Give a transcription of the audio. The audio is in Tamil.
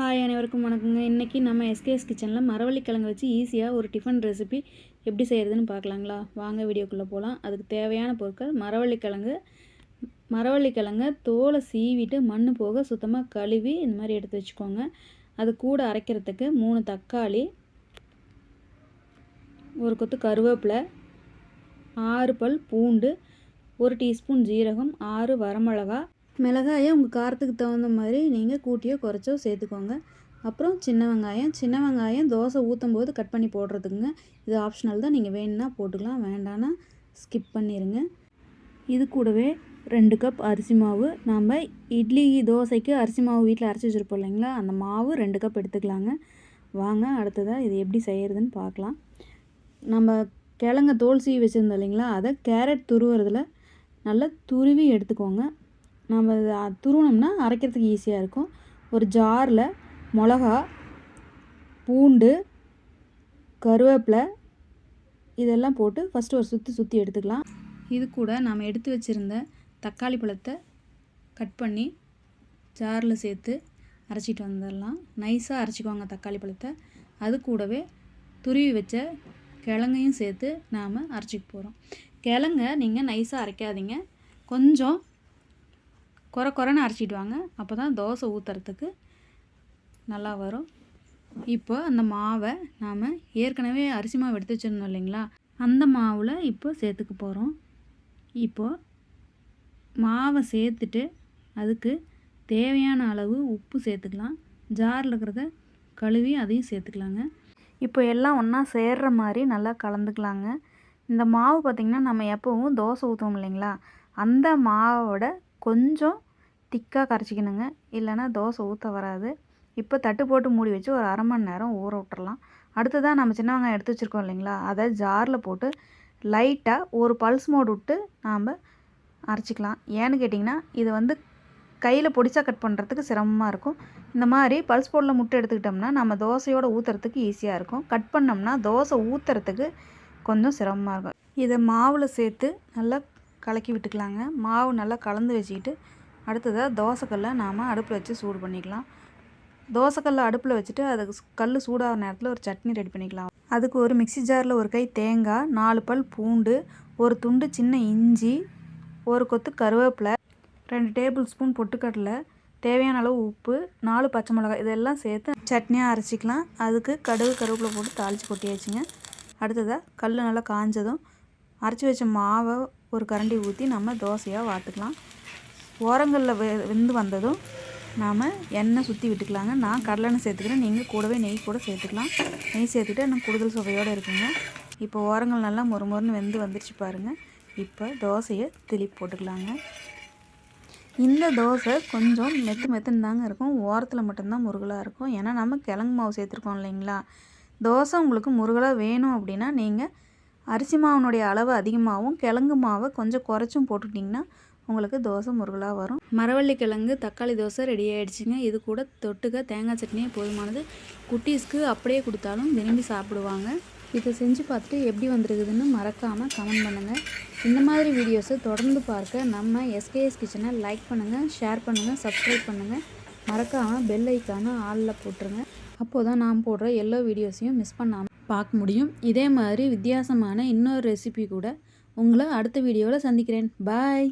ஹாய் அனைவருக்கும் வணக்கங்க. இன்றைக்கி நம்ம எஸ்கேஎஸ் கிச்சனில் மரவள்ளி கிழங்கு வச்சு ஈஸியாக ஒரு டிஃபன் ரெசிபி எப்படி செய்கிறதுன்னு பார்க்கலாங்களா? வாங்க வீடியோக்குள்ளே போகலாம் அதுக்கு தேவையான பொருட்கள் மரவள்ளி கிழங்கு மரவள்ளி தோலை சீவிட்டு மண் போக சுத்தமாக கழுவி இந்த மாதிரி எடுத்து வச்சுக்கோங்க. அது கூட அரைக்கிறதுக்கு மூணு தக்காளி ஒரு கொத்து கருவேப்பிலை ஆறு பல் பூண்டு ஒரு டீஸ்பூன் ஜீரகம் ஆறு வரமிளகா மிளகாயை உங்கள் காரத்துக்கு தகுந்த மாதிரி நீங்கள் கூட்டியோ குறைச்சோ சேர்த்துக்கோங்க. அப்புறம் சின்ன வெங்காயம் சின்ன வெங்காயம் தோசை ஊற்றும் போது கட் பண்ணி போடுறதுக்குங்க. இது ஆப்ஷனல் தான். நீங்கள் வேணும்னா போட்டுக்கலாம். வேண்டான்னா ஸ்கிப் பண்ணிடுங்க இது கூடவே ரெண்டு கப் அரிசி மாவு. நாம் இட்லி தோசைக்கு அரிசி மாவு வீட்டில் அரைச்சி வச்சுருப்போம் இல்லைங்களா? அந்த மாவு ரெண்டு கப் எடுத்துக்கலாங்க. வாங்க அடுத்ததாக இது எப்படி செய்கிறதுன்னு பார்க்கலாம். நம்ம கிழங்க தோல் சீவி வச்சுருந்தோம் இல்லைங்களா? அதை கேரட் துருவுறதில் நல்லா துருவி எடுத்துக்கோங்க. நம்ம துருவினோம்னா அரைக்கிறதுக்கு ஈஸியாக இருக்கும். ஒரு ஜாரில் மிளகா பூண்டு கருவேப்பிலை இதெல்லாம் போட்டு ஃபஸ்ட்டு ஒரு சுற்றி சுற்றி எடுத்துக்கலாம். இது கூட நாம் எடுத்து வச்சுருந்த தக்காளி பழத்தை கட் பண்ணி ஜாரில் சேர்த்து அரைச்சிட்டு வந்துடலாம். நைஸாக அரைச்சிக்குவாங்க தக்காளி பழத்தை. அது கூடவே துருவி வச்ச கிழங்கையும் சேர்த்து நாம் அரைச்சிக்க போகிறோம் கிழங்க நீங்கள் நைஸாக அரைக்காதீங்க. கொஞ்சம் குறை குறைன்னு அரைச்சிடுவாங்க. அப்போ தான் தோசை ஊற்றுறதுக்கு நல்லா வரும். இப்போ அந்த மாவை நாம் ஏற்கனவே அரிசி மாவு எடுத்து வச்சுருந்தோம் இல்லைங்களா? அந்த மாவில் இப்போ சேர்த்துக்க போகிறோம் இப்போது மாவை சேர்த்துட்டு அதுக்கு தேவையான அளவு உப்பு சேர்த்துக்கலாம். ஜாரில் இருக்கிறத கழுவி அதையும் சேர்த்துக்கலாங்க. இப்போ எல்லாம் ஒன்றா சேர்கிற மாதிரி நல்லா கலந்துக்கலாங்க. இந்த மாவு பார்த்திங்கன்னா நம்ம எப்போவும் தோசை ஊற்றுவோம் இல்லைங்களா? அந்த மாவோட கொஞ்சம் திக்காக கரைச்சிக்கணுங்க. இல்லைன்னா தோசை ஊற்ற வராது. இப்போ தட்டு போட்டு மூடி வச்சு ஒரு அரை மணி நேரம் ஊற விட்டுறலாம். அடுத்ததாக நம்ம சின்ன வெங்காயம் எடுத்து வச்சுருக்கோம் இல்லைங்களா? அதை ஜாரில் போட்டு லைட்டாக ஒரு பல்ஸ் மோடு விட்டு நாம் அரைச்சிக்கலாம். ஏன்னு கேட்டிங்கன்னா இது வந்து கையில் பொடிச்சா கட் பண்ணுறதுக்கு சிரமமாக இருக்கும். இந்த மாதிரி பல்ஸ் போர்டில் முட்டை எடுத்துக்கிட்டோம்னா நம்ம தோசையோடு ஊற்றுறதுக்கு ஈஸியாக இருக்கும். கட் பண்ணோம்னா தோசை ஊற்றுறதுக்கு கொஞ்சம் சிரமமாக இருக்கும். இதை மாவில் சேர்த்து நல்லா கலக்கி விட்டுக்கலாங்க. மாவு நல்லா கலந்து வச்சுக்கிட்டு அடுத்ததாக தோசைக்கல்லை நாம் அடுப்பில் வச்சு சூடு பண்ணிக்கலாம். தோசைக்கல்லை அடுப்பில் வச்சுட்டு அதுக்கு கல் சூடாகிற நேரத்தில் ஒரு சட்னி ரெடி பண்ணிக்கலாம். அதுக்கு ஒரு மிக்சி ஜாரில் ஒரு கை தேங்காய் நாலு பல் பூண்டு ஒரு துண்டு சின்ன இஞ்சி ஒரு கொத்து கருவேப்பிலை ரெண்டு டேபிள் ஸ்பூன் பொட்டுக்கடலை தேவையான அளவு உப்பு நாலு பச்சை மிளகாய் இதெல்லாம் சேர்த்து சட்னியாக அரைச்சிக்கலாம். அதுக்கு கடுகு கருவேப்பிலை போட்டு தாளித்து கொட்டியாச்சுங்க. அடுத்ததாக கல் நல்லா காஞ்சதும் அரைச்சி வச்ச மாவை ஒரு கரண்டி ஊற்றி நம்ம தோசையாக வாட்டுக்கலாம். ஓரங்களில் வெ வெந்து வந்ததும் நாம் எண்ணெய் சுற்றி விட்டுக்கலாங்க. நான் கடலெண்ணெய் சேர்த்துக்கிறேன். நீங்கள் கூடவே நெய் கூட சேர்த்துக்கலாம். நெய் சேர்த்துட்டு இன்னும் கூடுதல் சுவையோடு இருக்குங்க. இப்போ ஓரங்கள் நல்லா மொறு மொறுன்னு வெந்து வந்துருச்சு பாருங்கள் இப்போ தோசையை திருப்பி போட்டுக்கலாங்க. இந்த தோசை கொஞ்சம் மெத்து மெத்துன்னு தாங்க இருக்கும். ஓரத்தில் மட்டும்தான் முருகலாக இருக்கும். ஏன்னா நம்ம கிழங்கு மாவு சேர்த்துருக்கோம் இல்லைங்களா? தோசை உங்களுக்கு முருகலாக வேணும் அப்படின்னா நீங்கள் அரிசி மாவுனுடைய அளவு அதிகமாகவும் கிழங்கு மாவை கொஞ்சம் குறைச்சும் போட்டுட்டிங்கன்னா உங்களுக்கு தோசை முருகலாக வரும். மரவள்ளி கிழங்கு தக்காளி தோசை ரெடி ஆகிடுச்சிங்க இது கூட தொட்டுக்க தேங்காய் சட்னியே போதுமானது. குட்டீஸ்க்கு அப்படியே கொடுத்தாலும் விரும்பி சாப்பிடுவாங்க. இதை செஞ்சு பார்த்துட்டு எப்படி வந்திருக்குதுன்னு மறக்காமல் கமெண்ட் பண்ணுங்கள் இந்த மாதிரி வீடியோஸை தொடர்ந்து பார்க்க நம்ம எஸ்கேஎஸ் கிச்சனை லைக் பண்ணுங்கள் ஷேர் பண்ணுங்கள் சப்ஸ்கிரைப் பண்ணுங்கள் மறக்காமல் பெல் ஐக்கான ஆளில் போட்டுருங்க. அப்போ தான் நான் போடுற எல்லா வீடியோஸையும் மிஸ் பண்ணாமல் பார்க்க முடியும். இதே மாதிரி வித்தியாசமான இன்னொரு ரெசிபி கூட உங்களை அடுத்த வீடியோவில் சந்திக்கிறேன். பாய்